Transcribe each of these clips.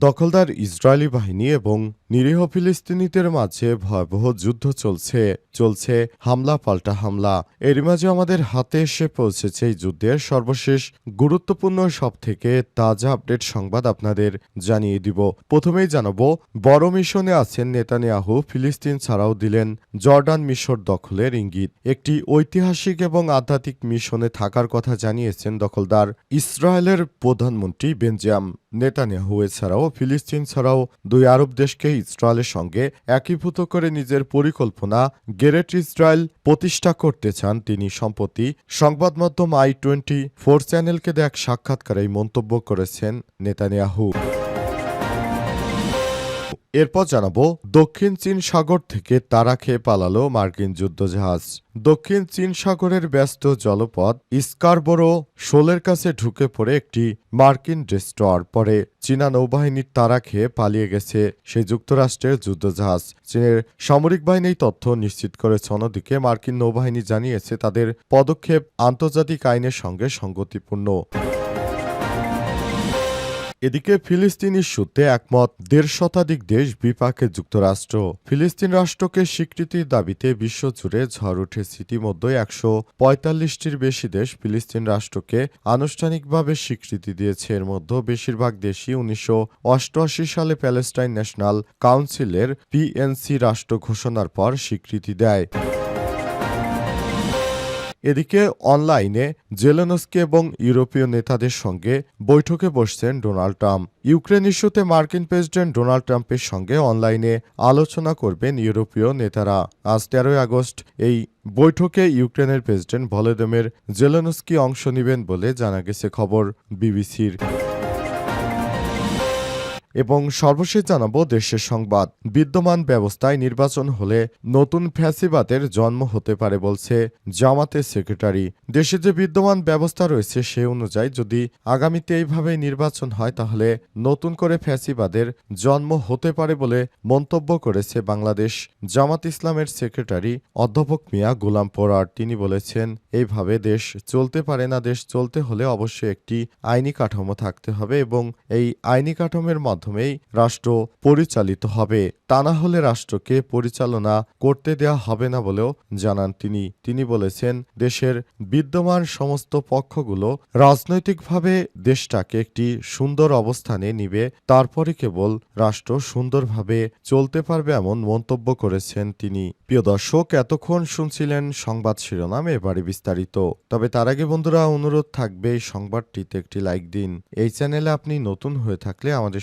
দখলদার ইসরায়েলি বাহিনী এবং নিরীহ ফিলিস্তিনিদের মাঝে ভয়াবহ যুদ্ধ চলছে চলছে হামলা পাল্টা হামলা। এরই মাঝে আমাদের হাতে এসে পৌঁছেছে এই যুদ্ধের সর্বশেষ গুরুত্বপূর্ণ সব থেকে তাজা আপডেট সংবাদ আপনাদের জানিয়ে দিব। প্রথমেই জানাব, বড় মিশনে আছেন নেতানিয়াহু, ফিলিস্তিন ছাড়াও দিলেন জর্ডান মিশর দখলের ইঙ্গিত। একটি ঐতিহাসিক এবং আধ্যাত্মিক মিশনে থাকার কথা জানিয়েছেন দখলদার ইসরায়েলের প্রধানমন্ত্রী বেঞ্জাম নেতানিয়াহু। এছাড়াও ফিলিস্তিন ছাড়াও দুই আরব দেশকে ইসরায়েলের সঙ্গে একীভূত করে নিজের পরিকল্পনা গেরেট ইসরায়েল প্রতিষ্ঠা করতে চান তিনি সম্প্রতি সংবাদ মাধ্যম আই টোয়েন্টি ফোর চ্যানেলকে দেখ সাক্ষাৎকারে মন্তব্য করেছেন নেতানিয়াহু। এরপর জানাব, দক্ষিণ চীন সাগর থেকে তারা খেয়ে পালালো মার্কিন যুদ্ধজাহাজ। দক্ষিণ চীন সাগরের ব্যস্ত জলপথ স্কারবোরো শোলের কাছে ঢুকে পড়ে একটি মার্কিন ডেস্ট্রয়ার। পরে চীনা নৌবাহিনীর তারা খেয়ে পালিয়ে গেছে। সেই যুক্তরাষ্ট্রের যুদ্ধজাহাজ। চীনের সামরিক বাহিনী তথ্য নিশ্চিত করেছে। অন্যদিকে মার্কিন নৌবাহিনী জানিয়েছে, তাদের পদক্ষেপ আন্তর্জাতিক আইনের সঙ্গে সঙ্গতিপূর্ণ। এদিকে ফিলিস্তিন ইস্যুতে একমত দেড় শতাধিক দেশ বিপাকে যুক্তরাষ্ট্র। ফিলিস্তিন রাষ্ট্রকে স্বীকৃতির দাবিতে বিশ্বজুড়ে ঝড় উঠেছে। ইতিমধ্যে একশো পঁয়তাল্লিশটির বেশি দেশ ফিলিস্তিন রাষ্ট্রকে আনুষ্ঠানিকভাবে স্বীকৃতি দিয়েছে। এর মধ্যে বেশিরভাগ দেশই উনিশশো অষ্টআশি সালে প্যালেস্টাইন ন্যাশনাল কাউন্সিলের পিএনসি রাষ্ট্র ঘোষণার পর স্বীকৃতি দেয়। এদিকে অনলাইনে জেলেনস্কি এবং ইউরোপীয় নেতাদের সঙ্গে বৈঠকে বসছেন ডোনাল্ড ট্রাম্প। ইউক্রেন ইস্যুতে মার্কিন প্রেসিডেন্ট ডোনাল্ড ট্রাম্পের সঙ্গে অনলাইনে আলোচনা করবেন ইউরোপীয় নেতারা। আজ তেরোই আগস্ট এই বৈঠকে ইউক্রেনের প্রেসিডেন্ট ভলোদিমির জেলেনস্কি অংশ নেবেন বলে জানা গেছে খবর বিবিসির। এবং সর্বশেষ জানাব দেশের সংবাদ। বিদ্যমান ব্যবস্থায় নির্বাচন হলে নতুন ফ্যাসিবাদের জন্ম হতে পারে বলছে জামাতের সেক্রেটারি। দেশে যে বিদ্যমান ব্যবস্থা রয়েছে সে অনুযায়ী যদি আগামীতে এইভাবে নির্বাচন হয় তাহলে নতুন করে ফ্যাসিবাদের জন্ম হতে পারে বলে মন্তব্য করেছে বাংলাদেশ জামাত ইসলামের সেক্রেটারি অধ্যাপক মিয়া গোলাম পোরার তিনি বলেছেন, এইভাবে দেশ চলতে পারে না। দেশ চলতে হলে অবশ্যই একটি আইনি কাঠামো থাকতে হবে এবং এই আইনি কাঠামোর মাধ্যমেই রাষ্ট্র পরিচালিত হবে। তা না হলে রাষ্ট্রকে পরিচালনা করতে দেয়া হবে না বলেও জানান তিনি। তিনি বলেছেন, দেশের বিদ্যমান সমস্ত পক্ষগুলো রাজনৈতিকভাবে দেশটাকে একটি সুন্দর অবস্থানে নিবে, তারপরে কেবল রাষ্ট্র সুন্দরভাবে চলতে পারবে এমন মন্তব্য করেছেন তিনি। প্রিয় দর্শক, এতক্ষণ শুনছিলেন সংবাদ শিরোনাম, এবারে বিস্তারিত। তবে তার আগে বন্ধুরা, অনুরোধ থাকবে সংবাদটিতে একটি লাইক দিন। এই চ্যানেলে আপনি নতুন হয়ে থাকলে আমাদের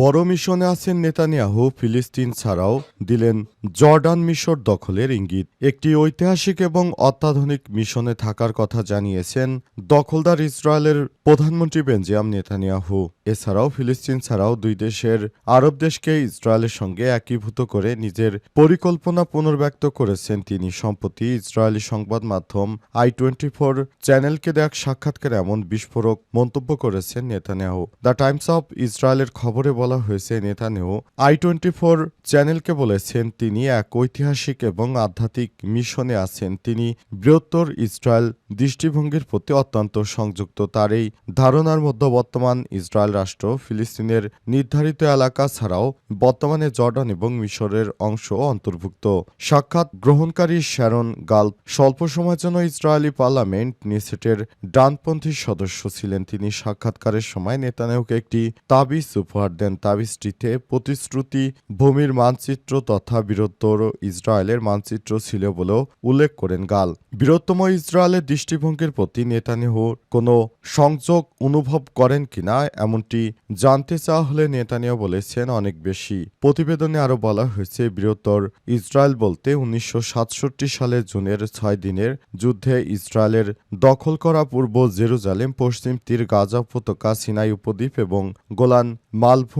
বড় মিশনে আছেন নেতানিয়াহু ফিলিস্তিন ছাড়াও দিলেন জর্ডান মিশর দখলের ইঙ্গিত। একটি ঐতিহাসিক এবং অত্যাধুনিক মিশনে থাকার কথা জানিয়েছেন দখলদার ইসরায়েলের প্রধানমন্ত্রী বেঞ্জিয়াম নেতানিয়াহু। এছাড়াও ফিলিস্তিন ছাড়াও দুই দেশের আরব দেশকে ইসরায়েলের সঙ্গে একীভূত করে নিজের পরিকল্পনা পুনর্ব্যক্ত করেছেন তিনি। সম্প্রতি ইসরায়েলি সংবাদ মাধ্যম আই টোয়েন্টি ফোর চ্যানেলকে দেয়া সাক্ষাৎকারে এমন বিস্ফোরক মন্তব্য করেছেন নেতানিয়াহু। দ্য টাইমস অব ইসরায়েলের খবরে বলা হয়েছে, নেতানিয়াহু আই টোয়েন্টি ফোর চ্যানেলকে বলেছেন, তিনি এক ঐতিহাসিক এবং আধ্যাত্মিক মিশনে আছেন। তিনি বৃহত্তর ইসরায়েল দৃষ্টিভঙ্গির প্রতি অত্যন্ত সংযুক্ত। তার এই ধারণার মধ্যে বর্তমান ইসরায়েল রাষ্ট্র, ফিলিস্তিনের নির্ধারিত এলাকা ছাড়াও বর্তমানে জর্ডান এবং মিশরের অংশ অন্তর্ভুক্ত। সাক্ষাৎ গ্রহণকারী শ্যারন গাল্প স্বল্প সময়ের জন্য ইসরায়েলি পার্লামেন্ট নিসেটের ডানপন্থী সদস্য ছিলেন। তিনি সাক্ষাৎকারের সময় নেতানিয়াহুকে একটি তাবিজ উপহার দেন। তাবিজটিতে প্রতিশ্রুতি, ভূমির মানচিত্র তথা বৃহত্তর ইসরায়েলের মানচিত্র ছিল বলেও উল্লেখ করেন গাল। বৃহত্তম ইসরায়েলের দৃষ্টিভঙ্গির প্রতি নেতানিয়াহুর কোনো সংযোগ অনুভব করেন কিনা এমনটি জানতে চাওয়া হলে নেতানিয়াহু বলেছেন অনেক বেশি। প্রতিবেদনে আরও বলা হয়েছে বৃহত্তর ইসরায়েল বলতে উনিশশো সাতষট্টি সালে জুনের ছয় দিনের যুদ্ধে ইসরায়েলের দখল করা পূর্ব জেরুজালেম, পশ্চিম তীর গাজা উপত্যকা সিনাই উপদ্বীপ এবং গোলান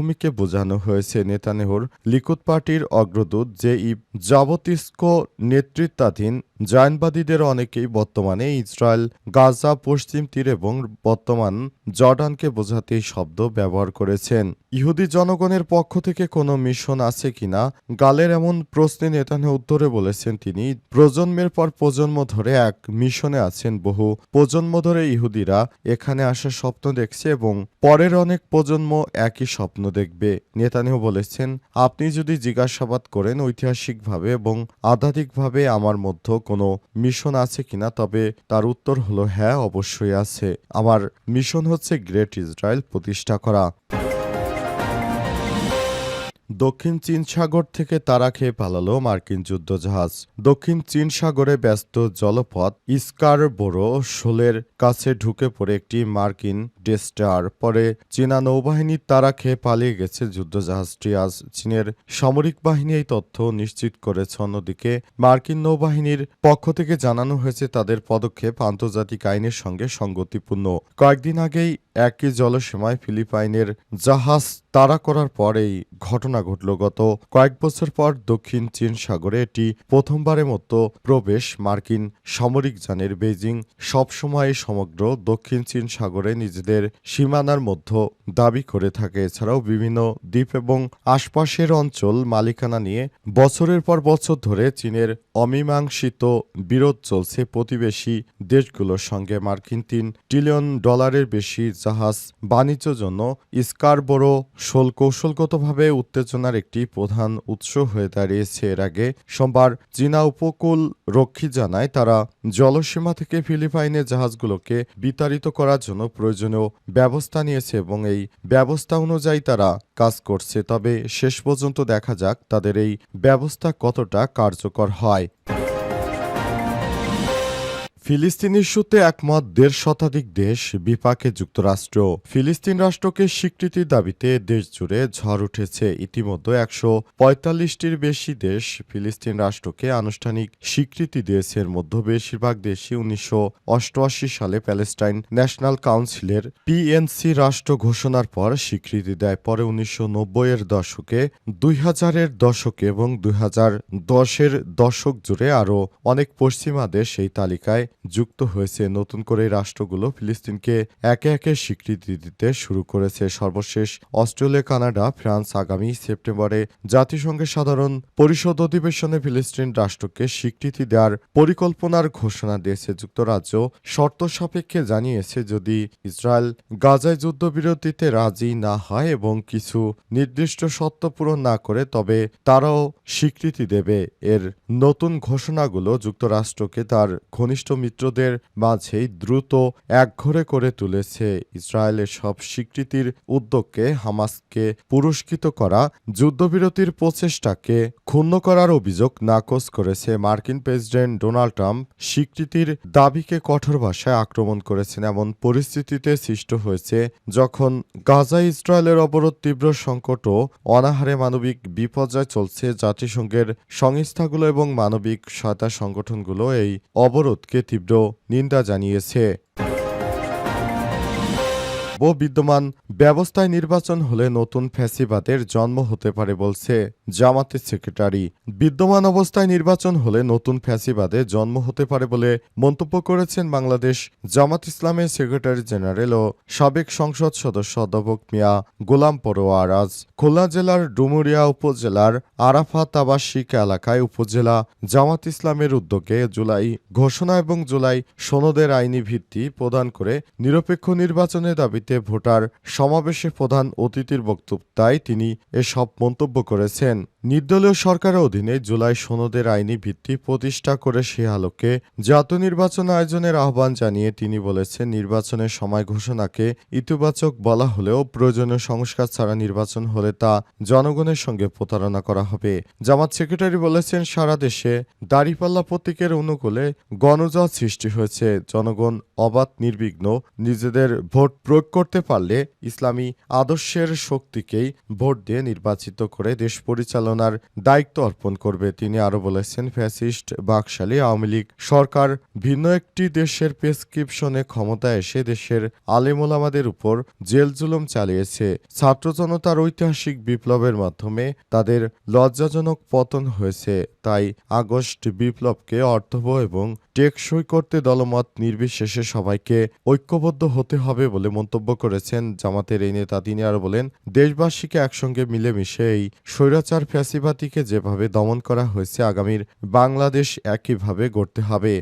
মালভূমিকে বোঝানো হয়েছে নেতানেহর লিকুদ পার্টির অগ্রদূত জে ইব জাবতিস্কো নেতৃত্বাধীন জায়নবাদীদের অনেকেই বর্তমানে ইসরায়েল, গাজা, পশ্চিম তীর এবং বর্তমান জর্ডানকে বোঝাতে শব্দ ব্যবহার করেছেন। ইহুদি জনগণের পক্ষ থেকে কোনো মিশন আছে কিনা, গালের এমন প্রশ্নে নেতানে উত্তরে বলেছেন তিনি, প্রজন্মের পর প্রজন্ম ধরে এক মিশনে আছেন বহু। প্রজন্ম ধরে ইহুদিরা এখানে আসার স্বপ্ন দেখছে এবং পরের অনেক প্রজন্ম একই স্বপ্ন দেখবে। নেতানিয়াহু বলেছেন, আপনি যদি জিজ্ঞাসাবাদ করেন ঐতিহাসিকভাবে এবং আধ্যাত্মিকভাবে আমার মধ্যে কোনো মিশন আছে কিনা, তবে তার উত্তর হলো হ্যাঁ অবশ্যই আছে। আমার মিশন হচ্ছে গ্রেট ইসরায়েল প্রতিষ্ঠা করা। দক্ষিণ চীন সাগর থেকে তারা খেয়ে পালালো মার্কিন যুদ্ধজাহাজ। দক্ষিণ চীন সাগরে ব্যস্ত জলপথ ইস্কারবোরো শোলের কাছে ঢুকে পড়ে একটি মার্কিন ডেস্টার পরে চীনা নৌবাহিনীর তারা খেয়ে পালিয়ে গেছে যুদ্ধজাহাজটি। আজ চীনের সামরিক বাহিনী এই তথ্য নিশ্চিত করেছে। অন্যদিকে মার্কিন নৌবাহিনীর পক্ষ থেকে জানানো হয়েছে, তাদের পদক্ষেপ আন্তর্জাতিক আইনের সঙ্গে সঙ্গতিপূর্ণ। কয়েকদিন আগেই একই জলসীমায় ফিলিপাইনের জাহাজ তাড়া করার পর এই ঘটনা ঘটল। গত কয়েক বছর পর দক্ষিণ চীন সাগরে এটি প্রথমবারের মতো প্রবেশ মার্কিন সামরিক যানের বেজিং সবসময় সমগ্র দক্ষিণ চীন সাগরে নিজেদের সীমানার মধ্যে দাবি করে থাকে। এছাড়াও বিভিন্ন দ্বীপ এবং আশপাশের অঞ্চল মালিকানা নিয়ে বছরের পর বছর ধরে চীনের অমীমাংসিত বিরোধ চলছে প্রতিবেশী দেশগুলোর সঙ্গে। মার্কিন তিন ট্রিলিয়ন ডলারের বেশি জাহাজ বাণিজ্য জন্য স্কারবোরো শোল কৌশলগতভাবে উত্তেজনার একটি প্রধান উৎস হয়ে দাঁড়িয়েছে। এর আগে সোমবার চীনা উপকূল রক্ষী জানায়, তারা জলসীমা থেকে ফিলিপাইনের জাহাজগুলোকে বিতাড়িত করার জন্য প্রয়োজনীয় ব্যবস্থা নিয়েছে এবং এই ব্যবস্থা অনুযায়ী তারা কাজ করছে। তবে শেষ পর্যন্ত দেখা যাক তাদের এই ব্যবস্থা কতটা কার্যকর হয়। ফিলিস্তিন ইস্যুতে একমত দেড় শতাধিক দেশ বিপাকে যুক্তরাষ্ট্র। ফিলিস্তিন রাষ্ট্রকে স্বীকৃতির দাবিতে দেশ জুড়ে ঝড় উঠেছে। ইতিমধ্যে একশো পঁয়তাল্লিশটির বেশি দেশ ফিলিস্তিন রাষ্ট্রকে আনুষ্ঠানিক স্বীকৃতি দিয়েছে। এর মধ্যে বেশিরভাগ দেশই উনিশশো অষ্টআশি সালে প্যালেস্টাইন ন্যাশনাল কাউন্সিলের পিএনসি রাষ্ট্র ঘোষণার পর স্বীকৃতি দেয়। পরে উনিশশো এর দশকে, দুই হাজারের দশকে এবং দুই হাজার দশের দশক জুড়ে আরও অনেক পশ্চিমা দেশ এই তালিকায় যুক্ত হয়েছে নতুন করে রাষ্ট্রগুলো ফিলিস্তিনকে একে একে স্বীকৃতি দিতে শুরু করেছে। সর্বশেষ অস্ট্রেলিয়া, কানাডা, ফ্রান্স আগামী সেপ্টেম্বরে জাতিসংঘের সাধারণ পরিষদ অধিবেশনে ফিলিস্তিন রাষ্ট্রকে স্বীকৃতি দেওয়ার পরিকল্পনার ঘোষণা দিয়েছে। যুক্তরাজ্য শর্ত সাপেক্ষে জানিয়েছে যদি ইসরায়েল গাজায় যুদ্ধবিরতিতে রাজি না হয় এবং কিছু নির্দিষ্ট শর্ত পূরণ না করে, তবে তারাও স্বীকৃতি দেবে। এর নতুন ঘোষণাগুলো যুক্তরাষ্ট্রকে তার ঘনিষ্ঠ মিত্রদের মাঝেই দ্রুত একঘরে করে তুলেছে ইসরায়েলের সব স্বীকৃতির উদ্যোগকে হামাসকে পুরস্কৃত করা যুদ্ধবিরতির প্রচেষ্টাকে ক্ষুণ্ণ করার অভিযোগ নাকচ করেছে মার্কিন প্রেসিডেন্ট ডোনাল্ড ট্রাম্প। স্বীকৃতির দাবিকে কঠোর ভাষায় আক্রমণ করেছেন এমন পরিস্থিতিতে সৃষ্ট হয়েছে যখন গাজা ইসরায়েলের অবরোধ তীব্র সংকট ও অনাহারে মানবিক বিপর্যয় চলছে, জাতিসংঘের সংস্থাগুলো এবং মানবিক সহায়তা সংগঠনগুলো এই অবরোধকে তীব্র নিন্দা জানিয়েছে। ও বিদ্যমান ব্যবস্থায় নির্বাচন হলে নতুন ফ্যাসিবাদের জন্ম হতে পারে বলছে জামাতের সেক্রেটারি। বিদ্যমান অবস্থায় নির্বাচন হলে নতুন ফ্যাসিবাদে জন্ম হতে পারে বলে মন্তব্য করেছেন বাংলাদেশ জামাত ইসলামের সেক্রেটারি জেনারেল ও সাবেক সংসদ সদস্য অধ্যাপক মিয়া গোলাম পরোয়ার আজ খুলনা জেলার ডুমুরিয়া উপজেলার আরাফাত আবাসিক এলাকায় উপজেলা জামাত ইসলামের উদ্যোগে জুলাই ঘোষণা এবং জুলাই সনদের আইনি ভিত্তি প্রদান করে নিরপেক্ষ নির্বাচনের দাবিতে ভোটার সমাবেশে প্রধান অতিথির বক্তব্যতায় তিনি এসব মন্তব্য করেছেন। নির্দলীয় সরকারের অধীনে জুলাই সনদের আইনি ভিত্তি প্রতিষ্ঠা করে সে আলোকে জাতীয় নির্বাচন আয়োজনের আহ্বান জানিয়ে তিনি বলেছেন, নির্বাচনের সময় ঘোষণাকে ইতিবাচক বলা হলেও প্রয়োজনীয় সংস্কার ছাড়া নির্বাচন হলে তা জনগণের সঙ্গে প্রতারণা করা হবে। জামাত সেক্রেটারি বলেছেন, সারা দেশে দাড়িপাল্লা প্রতীকের অনুকূলে গণজট সৃষ্টি হয়েছে। জনগণ অবাধ, নির্বিঘ্ন নিজেদের ভোট প্রয়োগ করতে পারলে ইসলামী আদর্শের শক্তিকেই ভোট দিয়ে নির্বাচিত করে দেশ পরিচালনার দায়িত্ব অর্পণ করবে। তিনি আরও বলেছেন, ফ্যাসিস্ট বাকশালী আওয়ামী লীগ সরকার ভিন্ন একটি দেশের প্রেসক্রিপশনে ক্ষমতায় এসে দেশের আলেমোলামাদের উপর জেল জুলুম চালিয়েছে। ছাত্র জনতার ঐতিহাসিক বিপ্লবের মাধ্যমে তাদের লজ্জাজনক পতন হয়েছে। তাই আগস্ট বিপ্লবকে অর্থবহ এবং টেকসই করতে দলমত নির্বিশেষে সবাইকে ঐক্যবদ্ধ হতে হবে বলে মন্তব্য করেছেন জামাতের এই নেতা। তিনি আরও বলেন, দেশবাসীকে একসঙ্গে মিলেমিশে এই স্বৈরাচার ফ্যাসিবাতিকে যেভাবে দমন করা হয়েছে আগামীর বাংলাদেশ একইভাবে গড়তে হবে।